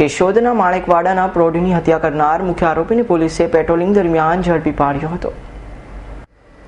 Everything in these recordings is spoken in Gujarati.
કેશોદના માણેકવાડાના પ્રૌઢની હત્યા કરનાર મુખ્ય આરોપીને પોલીસે પેટ્રોલિંગ દરમિયાન ઝડપી પાડ્યો હતો.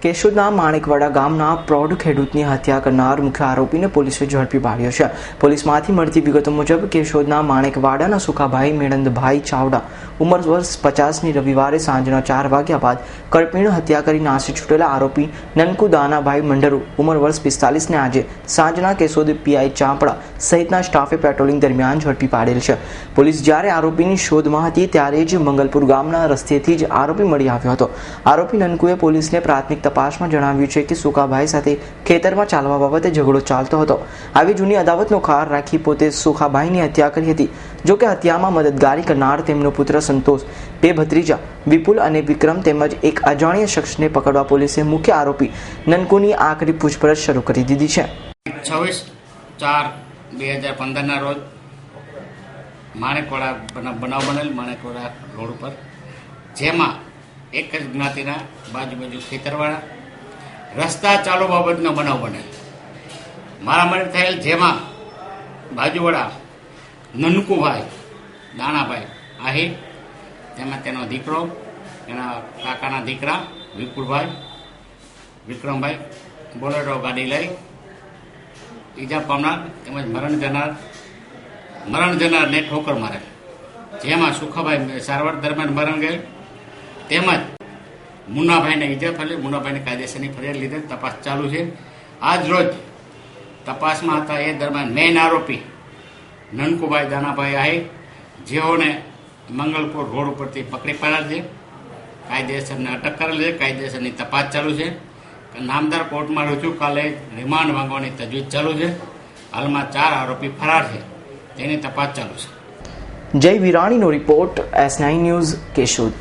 કેશોદના માણેકવાડા ગામના પ્રૌઢ ખેડૂતની હત્યા કરનાર મુખ્ય આરોપીને પોલીસે ઝડપી પાડ્યો છે. પોલીસમાંથી મળતી વિગતો મુજબ કેશોદના માણેકવાડાના સુખાભાઈ મેળંદભાઈ ચાવડા ઉંમર વર્ષ પચાસની રવિવારે સાંજના ચાર વાગ્યા બાદ કરપીણ હત્યા કરી નાસી છૂટેલા આરોપી નનકુ દાનાભાઈ મંડરુ ઉંમર વર્ષ પિસ્તાલીસને આજે સાંજના કેશોદ પીઆઈ ચાંપડા સહિતના સ્ટાફે પેટ્રોલિંગ દરમિયાન ઝડપી પાડેલ છે. પોલીસ જ્યારે આરોપીની શોધમાં હતી ત્યારે જ મંગલપુર ગામના રસ્તેથી જ આરોપી મળી આવ્યો હતો. આરોપી નનકુએ પોલીસને પ્રાથમિક તપાસમાં જણાવ્યું છે કે સુખાભાઈ સાથે ખેતરમાં ચાલવા બાબતે ઝઘડો ચાલતો હતો. આવી જૂની અદાવતનો ખાર રાખી પોતે સુખાભાઈની હત્યા કરી હતી. જો કે હત્યામાં મદદગારી કરનાર તેમનો પુત્ર સંતોષ બે ભત્રીજા, વિપુલ અને વિક્રમ તેમજ એક અજાણ્યા શખ્સને પકડવા પોલીસે મુખ્ય આરોપી નનકુની આખરી પૂછપરછ શરૂ કરી દીધી છે. છવ્વીસ ચાર બે હજાર પંદરના રોજ માણેકોડા બનાવ બનેલ માણેકોડા રોડ ઉપર, જેમાં એક જ જ્ઞાતિના બાજુ બાજુ ખેતરવાળા. રસ્તા ચાલુ બાબતનો બનાવ બને. મારા મને થયેલ જેમાં બાજુવાળા નનકુભાઈ દાણાભાઈ આહિર, તેમાં તેનો દીકરો, એના કાકાના દીકરા વિપુલભાઈ, વિક્રમભાઈ, બોલેરો ગાડી લઈ ઈજા પામનાર તેમજ મરણ જનાર, મરણ જનારને ઠોકર મારે. જેમાં સુખાભાઈ સારવાર દરમિયાન મરણ ગયેલ. તેમજ મુન્નાભાઈને ઈજા થયેલી મુન્નાભાઈને કાયદેસરની ફરિયાદ લીધે તપાસ ચાલુ છે. આજ રોજ તપાસમાં હતા એ દરમિયાન મેઇન આરોપી નનકુભાઈ દાનાભાઈ આહી જેઓને મંગલપુર રોડ ઉપરથી પકડી પાડેલ છે. કાયદેસરને અટક કરેલ છે. કાયદેસરની તપાસ ચાલુ છે. નામદાર કોર્ટમાં રજૂ કાલે રિમાન્ડ માંગવાની તજવીજ ચાલુ છે. હાલમાં ચાર આરોપી ફરાર છે. તેની તપાસ ચાલુ છે. Jay વિરાણીનો report, S nine news Keshod.